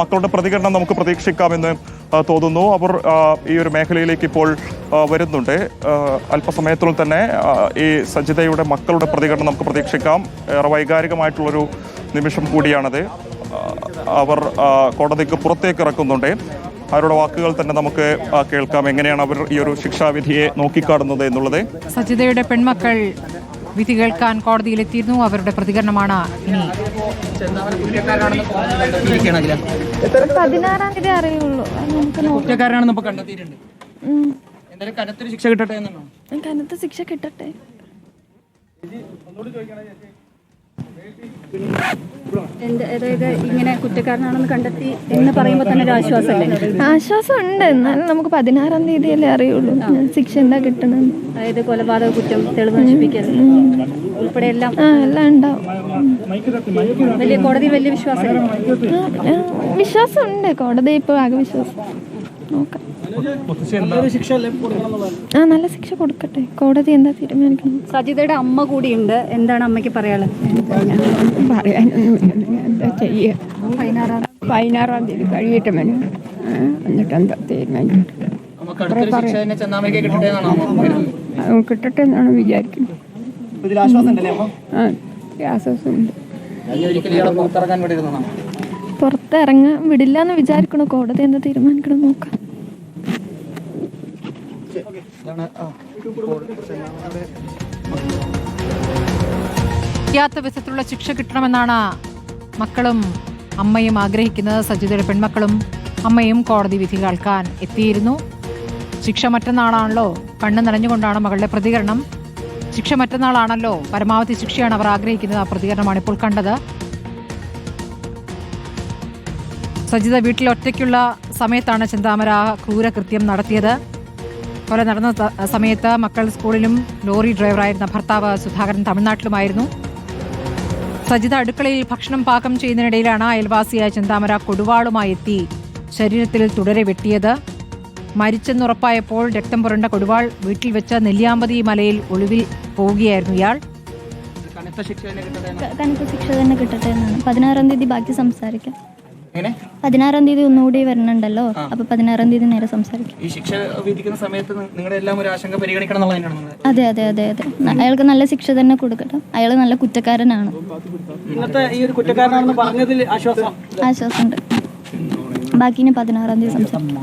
മക്കളുടെ പ്രതികരണം നമുക്ക് പ്രതീക്ഷിക്കാമെന്ന് തോന്നുന്നു. അവർ ഈ ഒരു മേഖലയിലേക്ക് ഇപ്പോൾ വരുന്നുണ്ട്. അല്പസമയത്തിൽ തന്നെ ഈ സജിതയുടെ മക്കളുടെ പ്രതികരണം നമുക്ക് പ്രതീക്ഷിക്കാം. ഏറെ വൈകാരികമായിട്ടുള്ളൊരു നിമിഷം കൂടിയാണത്. അവർ കോടതിക്ക് പുറത്തേക്ക് ഇറക്കുന്നുണ്ട്. അവരുടെ വാക്കുകൾ തന്നെ നമുക്ക് കേൾക്കാം. എങ്ങനെയാണ് അവർ ഈ ഒരു ശിക്ഷാവിധിയെ നോക്കിക്കാണുന്നത് എന്നുള്ളത്? സജിതയുടെ പെൺമക്കൾ വിധി കേൾക്കാൻ കോടതിയിലെത്തിയിരുന്നു. അവരുടെ പ്രതികരണമാണ് ഇനി. പതിനാറാം തീയതി അറിയുള്ളൂ. അത് നമുക്ക് നോക്കാം കുറ്റക്കാരനാണെന്ന് ഇപ്പൊ കണ്ടെത്തിയിട്ടുണ്ട്. ഉം. എന്തായാലും കനത്തൊരു ശിക്ഷ കിട്ടട്ടെ എന്നാണോ കനത്ത ശിക്ഷ കിട്ടട്ടെ. എന്ത് അതായത് ഇങ്ങനെ കുറ്റക്കാരനാണെന്ന് കണ്ടെത്തി എന്ന് പറയുമ്പോൾ തന്നെ ഒരു ആശ്വാസമല്ലേ? ആശ്വാസം ഉണ്ട് എന്നാലും നമുക്ക് പതിനാറാം തീയതിയല്ലേ അറിയുള്ളൂ. ശിക്ഷ എന്താ കിട്ടണം അതായത് കൊലപാതക കുറ്റം തെളിവ് നശിപ്പിക്കൽ ഉൾപ്പെടെ എല്ലാം. എല്ലാം ഉണ്ടാവും. വലിയ കോടതി വലിയ ആ, വിശ്വാസം ഉണ്ട് കോടതി ഇപ്പോൾ ആകെ വിശ്വാസം. നോക്കാം. ആ നല്ല ശിക്ഷ കൊടുക്കട്ടെ. കോടതി എന്താ തീരുമാനിക്കണം സജിതയുടെ അമ്മ കൂടിയുണ്ട്. എന്താണ് അമ്മയ്ക്ക് പറയാനുള്ളത്? എന്താ ചെയ്യുക പതിനാറാം തീയതി കഴിയട്ടെ മനു. എന്നിട്ട് എന്താ തീരുമാനിക്കും കിട്ടട്ടെ എന്നാണോ വിചാരിക്കുന്നത്. പുറത്തിറങ്ങാൻ വിടില്ല എന്ന് വിചാരിക്കണോ. കോടതി എന്താ തീരുമാനിക്കണം നോക്കാം. ചെയ്യാത്ത വിധത്തിലുള്ള ശിക്ഷ കിട്ടണമെന്നാണ് മക്കളും അമ്മയും ആഗ്രഹിക്കുന്നത്. സജിതയുടെ പെൺമക്കളും അമ്മയും കോടതി വിധി കേൾക്കാൻ എത്തിയിരുന്നു. ശിക്ഷ മറ്റന്നാളാണല്ലോ. കണ്ണ് നനഞ്ഞുകൊണ്ടാണ് മകളുടെ പ്രതികരണം. ശിക്ഷ മറ്റന്നാളാണല്ലോ. പരമാവധി ശിക്ഷയാണ് അവർ ആഗ്രഹിക്കുന്നത്. ആ പ്രതികരണമാണ് ഇപ്പോൾ കണ്ടത്. സജിത വീട്ടിൽ ഒറ്റയ്ക്കുള്ള സമയത്താണ് ചിന്താമര ക്രൂരകൃത്യം നടത്തിയത്. കൊല നടന്ന സമയത്ത് മക്കൾ സ്കൂളിലും ലോറി ഡ്രൈവറായിരുന്ന ഭർത്താവ് സുധാകരൻ തമിഴ്നാട്ടിലുമായിരുന്നു. സജിത അടുക്കളയിൽ ഭക്ഷണം പാകം ചെയ്യുന്നതിനിടയിലാണ് അയൽവാസിയായ ചിന്താമര കൊടുവാളുമായി എത്തി ശരീരത്തിൽ തുടരെ വെട്ടിയത്. മരിച്ചെന്നുറപ്പായപ്പോൾ രക്തം പുരണ്ട കൊടുവാൾ വീട്ടിൽ വെച്ച നെല്ലിയാമ്പതി മലയിൽ ഒളിവിൽ പോവുകയായിരുന്നു ഇയാൾ. കനത്ത ശിക്ഷ തന്നെ കിട്ടട്ടെ എന്നാണോ? കനത്ത ശിക്ഷ തന്നെ കിട്ടട്ടെ എന്നാണ്. പതിനാറാം തീയതി ബാക്കി സംസാരിക്കാം. എങ്ങനെ? പതിനാറാം തീയതി ഒന്നുകൂടി വരണുണ്ടല്ലോ. അപ്പൊ പതിനാറാം തീയതി നേരെ സംസാരിക്കും. ഈ ശിക്ഷ വിധിക്കുന്ന സമയത്ത് നിങ്ങളുടെ എല്ലാം ഒരു ആശങ്ക പരിഗണിക്കണം എന്നുള്ളതിനാണ് അതെ അതെ അതെ അതെ. അയാൾക്ക് നല്ല ശിക്ഷ തന്നെ കൊടുക്കട്ടെ അയാൾ നല്ല കുറ്റക്കാരനാണ്. ഇന്നത്തെ ഈ ഒരു കുറ്റക്കാരനാണെന്ന് പറഞ്ഞതിൽ ആശ്വാസം? ആശ്വാസമുണ്ട്. ബാക്കി ഇനി പതിനാറാം തീയതി സംസാരിക്കാം.